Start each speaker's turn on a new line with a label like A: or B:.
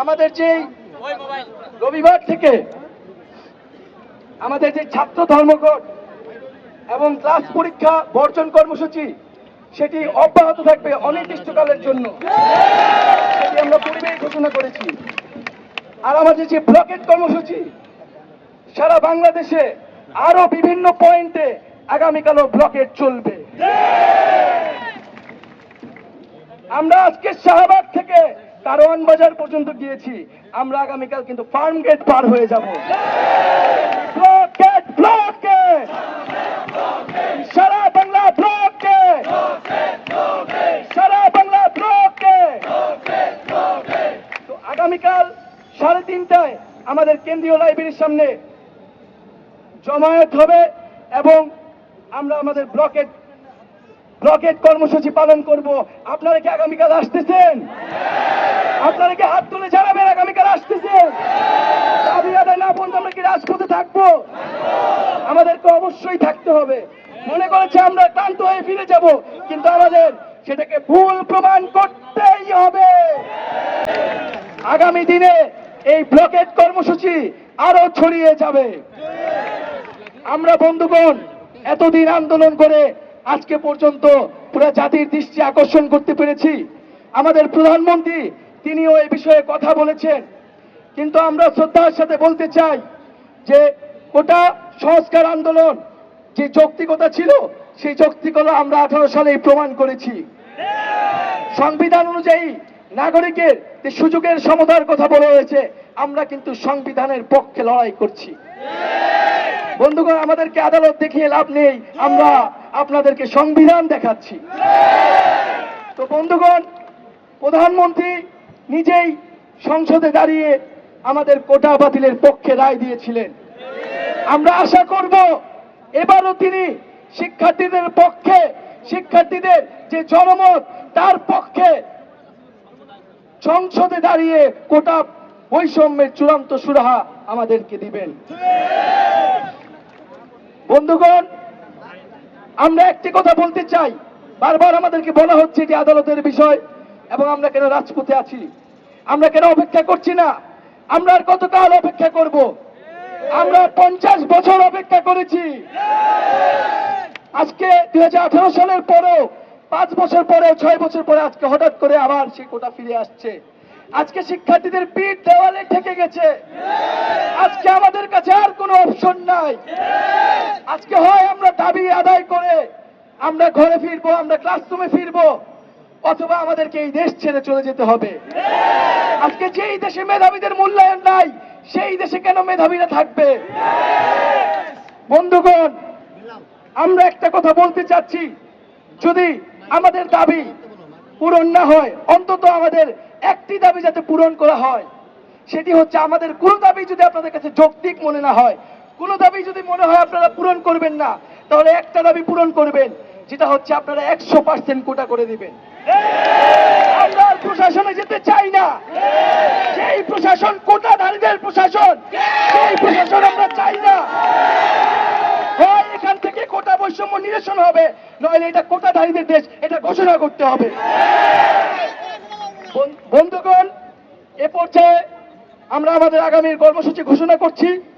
A: আমাদের যে রবিবার থেকে আমাদের যে ছাত্র ধর্মঘট এবং ক্লাস পরীক্ষা বর্জন কর্মসূচি, সেটি অব্যাহত থাকবে অনির্দিষ্টকালের জন্য। সেটি আমরা পূর্বেই ঘোষণা করেছি। আর আমাদের যে ব্লকেট কর্মসূচি, সারা বাংলাদেশে আরও বিভিন্ন পয়েন্টে আগামীকালও ব্লকেট চলবে। আমরা আজকে শাহবাগ থেকে কারওয়ান বাজার পর্যন্ত গিয়েছি, আমরা আগামীকাল কিন্তু ফার্ম গেট পার হয়ে যাব। সারা বাংলা ব্লকেট সারা বাংলা ব্লকেট তো আগামীকাল সাড়ে তিনটায় আমাদের কেন্দ্রীয় লাইব্রেরির সামনে জমায়েত হবে এবং আমরা আমাদের ব্লকেট ব্লকেট কর্মসূচি পালন করব। আপনারা কি আগামীকাল আসতেছেন? আপনারা কি হাত তুলে জানাবেন আগামীকাল আসতেছেন দাবি আদায় না পর্যন্ত আমরা কি রাজপথে থাকব? আমাদেরকে অবশ্যই থাকতে হবে। মনে করেছে আমরা ক্লান্ত হয়ে ফিরে যাব, কিন্তু আমাদের সেটাকে ভুল প্রমাণ করতেই হবে। আগামী দিনে এই ব্লকেট কর্মসূচি আরও ছড়িয়ে যাবে। আমরা বন্ধুগণ, এতদিন আন্দোলন করে আজকে পর্যন্ত পুরো জাতির দৃষ্টি আকর্ষণ করতে পেরেছি। আমাদের প্রধানমন্ত্রী তিনিও এই বিষয়ে কথা বলেছেন। কিন্তু আমরা শ্রদ্ধার সাথে বলতে চাই যে কোটা সংস্কার আন্দোলন যে যৌক্তিকতা ছিল, সেই যৌক্তিকতা আমরা আঠারো সালেই প্রমাণ করেছি। সংবিধান অনুযায়ী নাগরিকের যে সুযোগের সমতার কথা বলা হয়েছে, আমরা কিন্তু সংবিধানের পক্ষে লড়াই করছি। বন্ধুগণ, আমাদেরকে আদালত দেখিয়ে লাভ নেই, আমরা আপনাদেরকে সংবিধান দেখাচ্ছি। তো বন্ধুগণ, প্রধানমন্ত্রী নিজেই সংসদে দাঁড়িয়ে আমাদের কোটা বাতিলের পক্ষে রায় দিয়েছিলেন। আমরা আশা করব এবারও তিনি শিক্ষার্থীদের পক্ষে, শিক্ষার্থীদের যে জনমত, তার পক্ষে সংসদে দাঁড়িয়ে কোটা বৈষম্যের চূড়ান্ত সুরাহা আমাদেরকে দিবেন। বন্ধুগণ, আমরা একটি কথা বলতে চাই। বারবার আমাদেরকে বলা হচ্ছে যে আদালতের বিষয়। এবং আমরা কেন রাজপথে আছি? আমরা কেন অপেক্ষা করছি না? আমরা আর কতকাল অপেক্ষা করব? আমরা পঞ্চাশ বছর অপেক্ষা করেছি। আজকে দু হাজার আঠারো সালের পরেও, পাঁচ বছর পরে ছয় বছর পরে আজকে হঠাৎ করে আবার সেই কোটা ফিরে আসছে। আজকে শিক্ষার্থীদের পিঠ দেওয়ালে ঠেকে গেছে। আজকে আমাদের কাছে আর কোনো অপশন নাই। আজকে হয় আমরা দাবি আদায় করে, আমরা ঘরে ফিরবো, আমরা ক্লাসরুমে ফিরবো। অথবা আমাদেরকে এই দেশ ছেড়ে চলে যেতে হবে। আজকে যেই দেশে মেধাবীদের মূল্যায়ন নাই, সেই দেশে কেন মেধাবীরা থাকবে? বন্ধুগণ, আমরা একটা কথা বলতে চাচ্ছি। যদি আমাদের দাবি পূরণ না হয়, অন্তত আমাদের একটি দাবি যাতে পূরণ করা হয়, সেটি হচ্ছে আমাদের কোনো দাবি যদি আপনাদের কাছে যৌক্তিক মনে না হয়, কোনো দাবি যদি মনে হয় আপনারা পূরণ করবেন না, তাহলে একটা দাবি পূরণ করবেন, যেটা হচ্ছে আপনারা একশো পার্সেন্ট কোটা করে দিবেন। আমরা প্রশাসনে যেতে চাই না। সেই প্রশাসন কোটাধারীদের প্রশাসন, সেই প্রশাসন আমরা চাই না। হয় এখান থেকে কোটা বৈষম্য নিরসন হবে, নইলে এটা কোটাধারীদের দেশ, এটা ঘোষণা করতে হবে। বন- বন্ধুগণ, এ পর্যায়ে আমরা আমাদের আগামীর কর্মসূচি ঘোষণা করছি।